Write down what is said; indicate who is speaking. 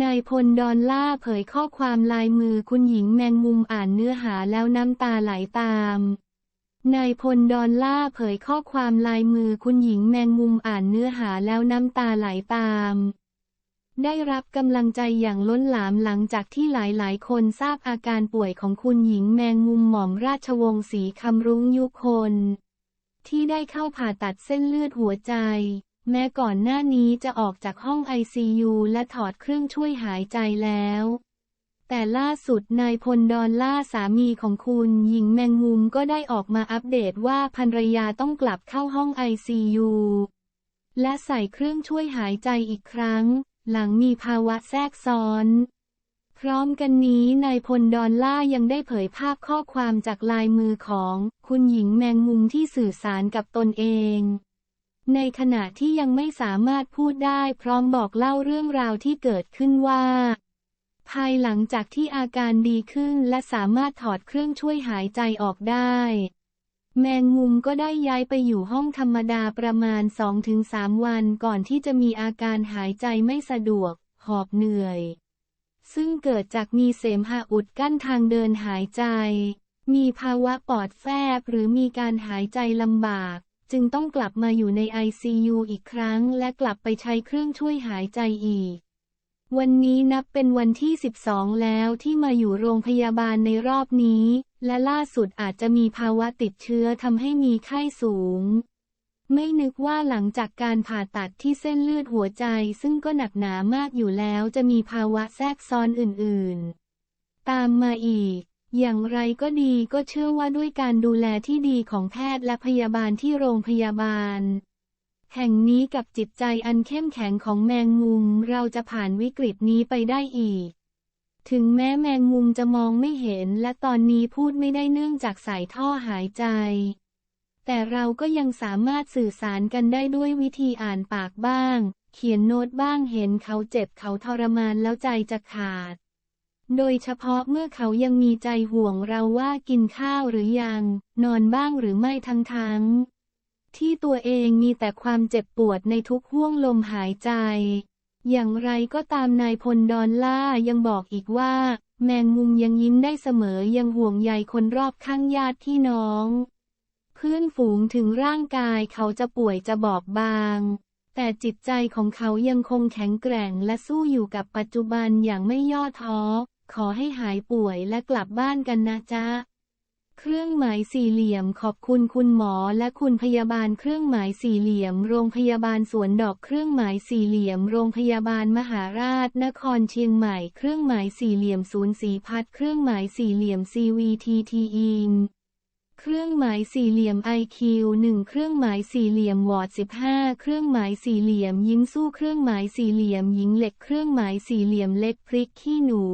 Speaker 1: นายพลดอนล่าเผยข้อความลายมือคุณหญิงแมงมุมอ่านเนื้อหาแล้วน้ำตาไหลตามนายพลดอนล่าเผยข้อความลายมือคุณหญิงแมงมุมอ่านเนื้อหาแล้วน้ำตาไหลตาม ได้รับกำลังใจอย่างล้นหลามหลังจากที่หลายๆ คนทราบอาการป่วยของคุณหญิงแมงมุมหม่อมราชวงศ์ศรีคำรุ้งยุคน ที่ได้เข้าผ่าตัดเส้นเลือดหัวใจ แม้ก่อนหน้านี้จะออกจากห้อง ICU และถอดเครื่องช่วยหายใจแล้ว แต่ล่าสุดนายพลดอนล่าสามีของคุณหญิงแมงมุมก็ได้ออกมาอัปเดตว่าภรรยาต้องกลับเข้าห้อง ICU และใส่เครื่องช่วยหายใจอีกครั้ง หลังมีภาวะแทรกซ้อน พร้อมกันนี้นายพลดอนล่ายังได้เผยภาพข้อความจากลายมือของคุณหญิงแมงมุมที่สื่อสารกับตนเอง ในขณะที่ยังไม่สามารถพูดได้พร้อมบอกเล่าเรื่องราวที่เกิดขึ้นว่า ภายหลังจากที่อาการดีขึ้นและสามารถถอดเครื่องช่วยหายใจออกได้ แมงมุมก็ได้ย้ายไปอยู่ห้องธรรมดาประมาณ 2-3 วันก่อนที่จะมีอาการหายใจไม่สะดวก หอบเหนื่อย ซึ่งเกิดจากมีเสมหะอุดกั้นทางเดินหายใจ มีภาวะปอดแฟบหรือมีการหายใจลำบาก จึงต้องกลับมาอยู่ใน ICU อีกครั้ง และกลับไปใช้เครื่องช่วยหายใจอีก วันนี้นับเป็นวันที่ 12 แล้วที่มาอยู่โรงพยาบาลในรอบนี้ และล่าสุดอาจจะมีภาวะติดเชื้อทำให้มีไข้สูง ไม่นึกว่าหลังจากการผ่าตัดที่เส้นเลือดหัวใจซึ่งก็หนักหนามากอยู่แล้วจะมีภาวะแทรกซ้อนอื่นๆ ตามมาอีก อย่างไรก็ดีก็เชื่อว่าด้วยการดูแลที่ดีของแพทย์และพยาบาลที่โรงพยาบาล แห่งนี้กับจิตใจอันเข้มแข็งของแมงมุมเราจะผ่านวิกฤตนี้ไปได้อีก ถึงแม้แมงมุมจะมองไม่เห็นและตอนนี้พูดไม่ได้เนื่องจากใส่ท่อหายใจ แต่เราก็ยังสามารถสื่อสารกันได้ด้วยวิธีอ่านปากบ้าง เขียนโน้ตบ้างเห็นเขาเจ็บเขาทรมานแล้วใจจะขาด โดยเฉพาะเมื่อเขายังมีใจห่วงเราว่ากินข้าวหรือยัง นอนบ้างหรือไม่ทั้งๆที่ตัวเองมีแต่ความเจ็บปวดในทุกห่วงลมหายใจ อย่างไรก็ตามนายพลดอนล่ายังบอกอีกว่า แมงมุมยังยิ้มได้เสมอยังห่วงใยคนรอบข้างญาติพี่น้อง เพื่อนฝูงถึงร่างกายเขาจะป่วยจะบอบบาง แต่จิตใจของเขายังคงแข็งแกร่งและสู้อยู่กับปัจจุบันอย่างไม่ย่อท้อขอให้หายป่วยและกลับบ้านกันนะจ๊ะ เครื่องหมายสี่เหลี่ยมขอบคุณคุณหมอและคุณพยาบาลเครื่องหมายสี่เหลี่ยม โรงพยาบาลสวนดอกเครื่องหมายสี่เหลี่ยม โรงพยาบาลมหาราช นครเชียงใหม่ เครื่องหมายสี่เหลี่ยมศูนย์สีพัดเครื่องหมายสี่เหลี่ยม CVTTE เครื่องหมายสี่เหลี่ยม IQ 1 เครื่องหมายสี่เหลี่ยมวอร์ด15 เครื่องหมายสี่เหลี่ยม ยิ้มสู้เครื่องหมายสี่เหลี่ยมหญิงเหล็ก เครื่องหมายสี่เหลี่ยมเล็กพริกขี้หนู